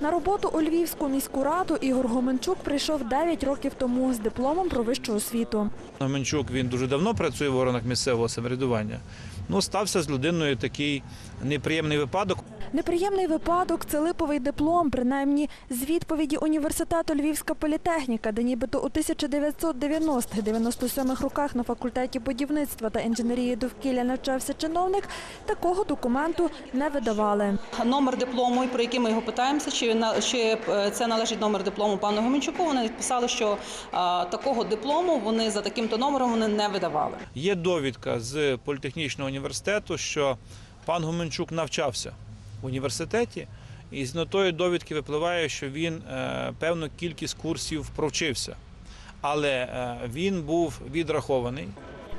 На роботу у Львівську міську раду Ігор Гоменчук прийшов 9 років тому з дипломом про вищу освіту. Гоменчук він дуже давно працює в органах місцевого самоврядування. Ну, стався з людиною такий неприємний випадок. Неприємний випадок це липовий диплом, принаймні з відповіді університету Львівська політехніка, де нібито у 1990-97 роках на факультеті будівництва та інженерії довкілля навчався чиновник. Такого документу не видавали. Номер диплому, про який ми його питаємося, чи, чи е, це належить номер диплому пану Гомінчуку. Вони відписали, що а, такого диплому вони за таким-то номером вони не видавали. Є довідка з політехнічного університету, що пан Гоменчук навчався в університеті, і з нотою довідки випливає, що він е, певну кількість курсів провчився. Але е, він був відрахований.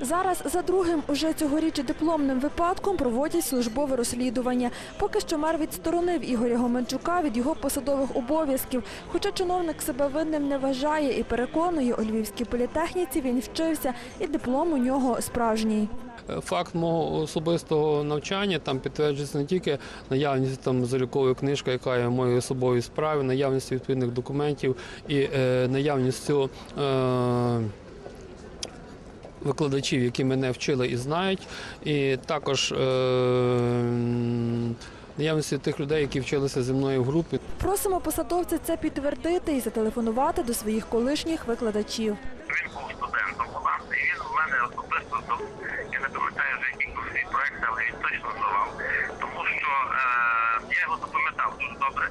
Зараз за другим уже цьогоріч дипломним випадком проводять службове розслідування. Поки що мер відсторонив Ігоря Гоменчука від його посадових обов'язків. Хоча чиновник себе винним не вважає і переконує, у Львівській політехніці він вчився, і диплом у нього справжній. Е, Факт мого особистого навчання там підтверджується не тільки наявність там залікової книжки, яка є моєю особовою справою, наявність відповідних документів і е, наявністю е, викладачів, які мене вчили і знають, і також е, наявності тих людей, які вчилися зі мною в групі. Просимо посадовця це підтвердити і зателефонувати до своїх колишніх викладачів. Він був студентом власне, і він в мене особисто здав, я не пам'ятаю вже який був свій проект, але він точно здавав. Тому що е, я його запам'ятав дуже добре.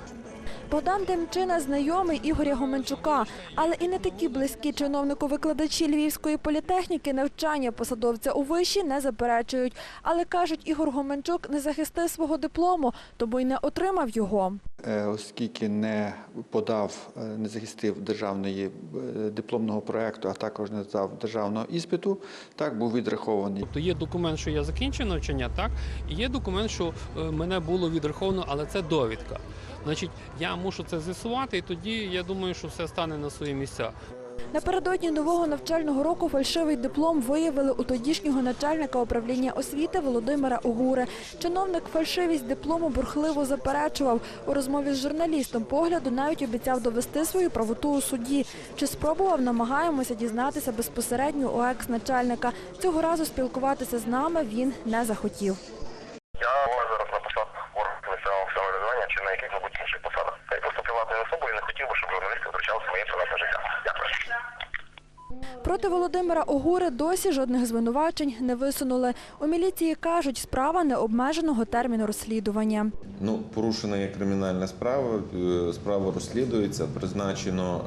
Богдан Демчина знайомий Ігоря Гоменчука, але і не такі близькі чиновнику викладачі Львівської політехніки навчання посадовця у виші не заперечують. Але кажуть, Ігор Гоменчук не захистив свого диплому, тому й не отримав його. Е, оскільки не подав, е, не захистив державної е, дипломного проекту, а також не здав державного іспиту, так був відрахований. То є документ, що я закінчив навчання, так, і є документ, що мене було відраховано, але це довідка. Значить, я мушу це з'ясувати, і тоді я думаю, що все стане на свої місця. Напередодні нового навчального року фальшивий диплом виявили у тодішнього начальника управління освіти Володимира Огури. Чиновник фальшивість диплому бурхливо заперечував. У розмові з журналістом погляду навіть обіцяв довести свою правоту у суді. Чи спробував, намагаємося дізнатися безпосередньо у екс-начальника. Цього разу спілкуватися з нами він не захотів. Я маю зараз на посадах органів місцевого самоврядування чи на яких-небудь інших посадах. Та й просто приватною особою не хотів би, щоб журналісти втручалися в моє приватне життя. Дякую. Проти Володимира Огури досі жодних звинувачень не висунули. У міліції кажуть, справа необмеженого терміну розслідування. Ну, порушена є кримінальна справа, е, справа розслідується, призначено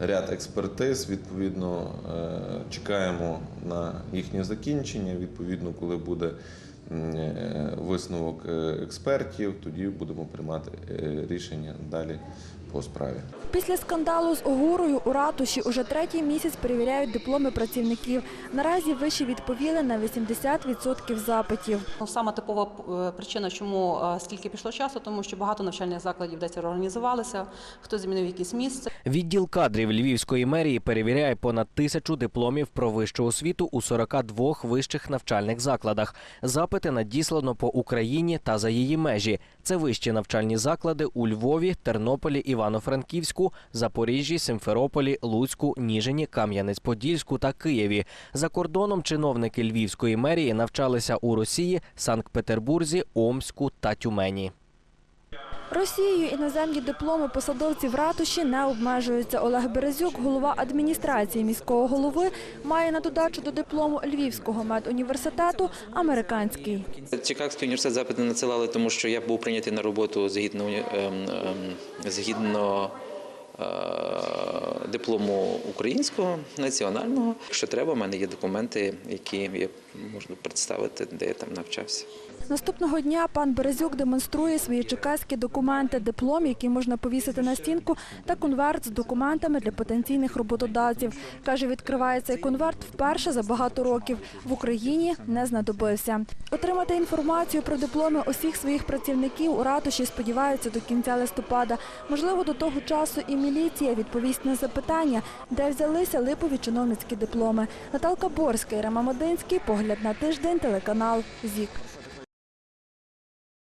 е, ряд експертиз. Відповідно, е, чекаємо на їхнє закінчення. Відповідно, коли буде висновок е, експертів, тоді будемо приймати е, рішення далі по справі. Після скандалу з Огурою у ратуші уже третій місяць перевіряють дипломи працівників. Наразі виші відповіли на 80% запитів. Ну, саме типова е, причина, чому е, скільки пішло часу, тому що багато навчальних закладів десь реорганізувалися, хтось змінив якесь місце. Відділ кадрів Львівської мерії перевіряє понад тисячу дипломів про вищу освіту у 42 вищих навчальних закладах. Запити надіслано по Україні та за її межі. Це вищі навчальні заклади у Львові, Тернополі, Івано-Франківську, Запоріжжі, Симферополі, Луцьку, Ніжині, Кам'янець-Подільську та Києві. За кордоном чиновники Львівської мерії навчалися у Росії, Санкт-Петербурзі, Омську та Тюмені. Росією іноземні дипломи посадовців ратуші не обмежуються. Олег Березюк, голова адміністрації міського голови, має на додачу до диплому Львівського медуніверситету американський. Чикагський університет запити надсилали, тому що я був прийнятий на роботу згідно, ем, ем, згідно диплому українського національного. Якщо треба, в мене є документи, які я можу представити, де я там навчався. Наступного дня пан Березюк демонструє свої чекаські документи, диплом, який можна повісити на стінку, та конверт з документами для потенційних роботодавців. Каже, відкриває цей конверт вперше за багато років. В Україні не знадобився. Отримати інформацію про дипломи усіх своїх працівників у ратуші сподіваються до кінця листопада. Можливо, до того часу і міліція відповість на запитання, де взялися липові чиновницькі дипломи. Наталка Борська, Ірема Модинський, погляд на тиждень, телеканал ЗІК.